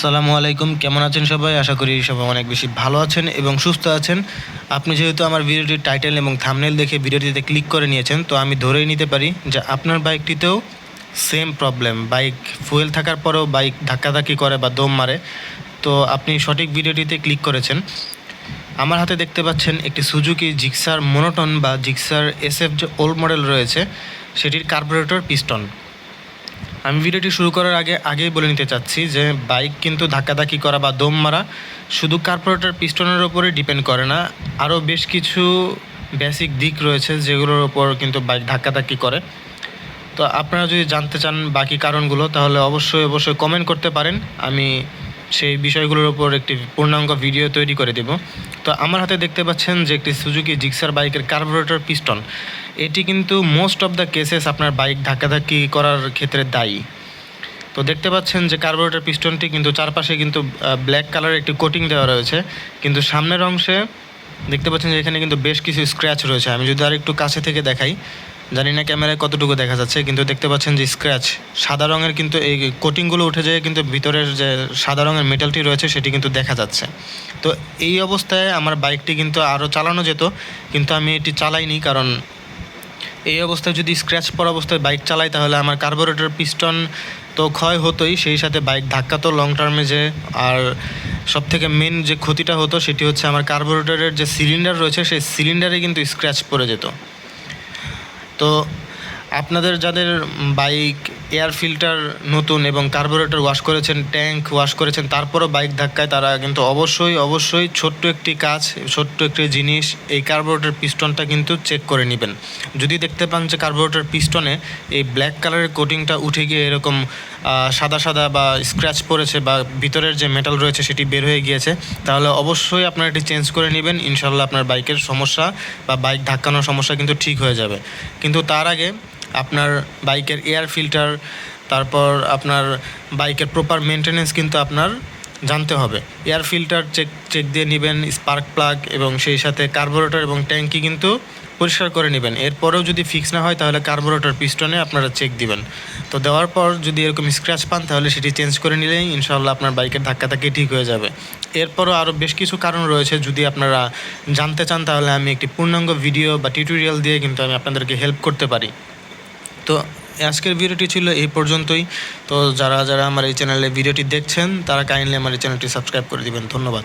আসসালামু আলাইকুম। কেমন আছেন সবাই? আশা করি সবাই অনেক বেশি ভালো আছেন এবং সুস্থ আছেন। আপনি যেহেতু আমার ভিডিওটির টাইটেল এবং থামনেল দেখে ভিডিওটিতে ক্লিক করে নিয়েছেন, তো আমি ধরেই নিতে পারি যে আপনার বাইকটিতেও সেম প্রবলেম বাইক ফুয়েল থাকার পরেও বাইক ধাক্কাধাক্কি করে বা দম মারে। তো আপনি সঠিক ভিডিওটিতে ক্লিক করেছেন। আমার হাতে দেখতে পাচ্ছেন একটি সুজুকি জিক্সার মোনোটন বা জিক্সার এসএফ যে ওল্ড মডেল রয়েছে, সেটির কার্বোরেটর পিস্টন আমি ভিডিওটি শুরু করার আগে, আগেই বলে নিতে চাচ্ছি যে, বাইক কিন্তু ধাক্কাধাক্কি করা বা দম মারা শুধু কার্পোরেটার পিস্টনের ওপরে ডিপেন্ড করে না। আরও বেশ কিছু বেসিক দিক রয়েছে যেগুলোর ওপর কিন্তু বাইক ধাক্কাধাক্কি করে। তো আপনারা যদি জানতে চান বাকি কারণগুলো, তাহলে অবশ্যই অবশ্যই কমেন্ট করতে পারেন। আমি সেই বিষয়গুলোর উপর একটি পূর্ণাঙ্গ ভিডিও তৈরি করে দেব। তো আমার হাতে দেখতে পাচ্ছেন যে একটি সুজুকি জিক্সার বাইকের কার্বোরেটর পিস্টন এটি কিন্তু মোস্ট অফ দ্য কেসেস আপনার বাইক ধাক্কাধাক্কি করার ক্ষেত্রে দায়ী। তো দেখতে পাচ্ছেন যে কার্বোরেটর পিস্টনটি কিন্তু চারপাশে কিন্তু ব্ল্যাক কালারের একটি কোটিং দেওয়া রয়েছে। কিন্তু সামনের অংশে দেখতে পাচ্ছেন যে এখানে কিন্তু বেশ কিছু স্ক্র্যাচ রয়েছে। আমি যদি আর একটু কাছে থেকে দেখাই, জানি না ক্যামেরায় কতটুকু দেখা যাচ্ছে, কিন্তু দেখতে পাচ্ছেন যে স্ক্র্যাচ সাদা রঙের কিন্তু এই কোটিংগুলো উঠে যায় কিন্তু ভিতরের যে সাদা রঙের মেটালটি রয়েছে, সেটি কিন্তু দেখা যাচ্ছে। তো এই অবস্থায় আমার বাইকটি কিন্তু আরও চালানো যেত, কিন্তু আমি এটি চালাইনি কারণ এই অবস্থায় যদি স্ক্র্যাচ পড়া অবস্থায় বাইক চালাই, তাহলে আমার কার্বোরেটর পিস্টন তো ক্ষয় হতোই, সেই সাথে বাইক ধাক্কা তো লং টার্মে যে, আর সব থেকে মেন যে ক্ষতিটা হতো সেটি হচ্ছে আমার কার্বোরেটরের যে সিলিন্ডার রয়েছে, সেই সিলিন্ডারে কিন্তু স্ক্র্যাচ পড়ে যেত। তো আপনাদের যাদের বাইক এয়ার ফিল্টার নতুন এবং কার্বোরেটর ওয়াশ করেছেন, ট্যাঙ্ক ওয়াশ করেছেন, তারপরও বাইক ধাক্কায় তারা কিন্তু অবশ্যই অবশ্যই ছোট্ট একটি কাজ, ছোট্ট একটি জিনিস, এই কার্বোরেটর পিস্টনটা কিন্তু চেক করে নেবেন। যদি দেখতে পান যে কার্বোরেটর পিস্টনে এই ব্ল্যাক কালারের কোটিংটা উঠে গিয়ে এরকম সাদা সাদা বা স্ক্র্যাচ পড়েছে বা ভিতরের যে মেটাল রয়েছে সেটি বের হয়ে গিয়েছে, তাহলে অবশ্যই আপনার এটি চেঞ্জ করে নেবেন। ইনশাল্লাহ আপনার বাইকের সমস্যা বা বাইক ধাক্কানোর সমস্যা কিন্তু ঠিক হয়ে যাবে। কিন্তু তার আগে আপনার বাইকের এয়ার ফিল্টার তারপর আপনার বাইকের প্রপার মেনটেনেন্স কিন্তু আপনার জানতে হবে। এয়ার ফিল্টার চেক চেক দিয়ে নেবেন স্পার্ক প্লাগ এবং সেই সাথে কার্বোরেটর এবং ট্যাঙ্কি কিন্তু পরিষ্কার করে নেবেন। এরপরেও যদি ফিক্স না হয় তাহলে কার্বোরেটর পিস্টনে আপনারা চেক দিবেন। তো দেওয়ার পর যদি এরকম স্ক্র্যাচ পান তাহলে সেটি চেঞ্জ করে নিলেই ইনশাল্লাহ আপনার বাইকের ধাক্কা ধাক্কি ঠিক হয়ে যাবে। এরপরও আরও বেশ কিছু কারণ রয়েছে। যদি আপনারা জানতে চান তাহলে আমি একটি পূর্ণাঙ্গ ভিডিও বা টিউটোরিয়াল দিয়ে কিন্তু আমি আপনাদেরকে হেল্প করতে পারি। তো আজকের ভিডিওটি ছিল এই পর্যন্তই। তো যারা যারা আমার এই চ্যানেলে ভিডিওটি দেখছেন, তারা কাইন্ডলি আমার এই চ্যানেলটি সাবস্ক্রাইব করে দিবেন। ধন্যবাদ।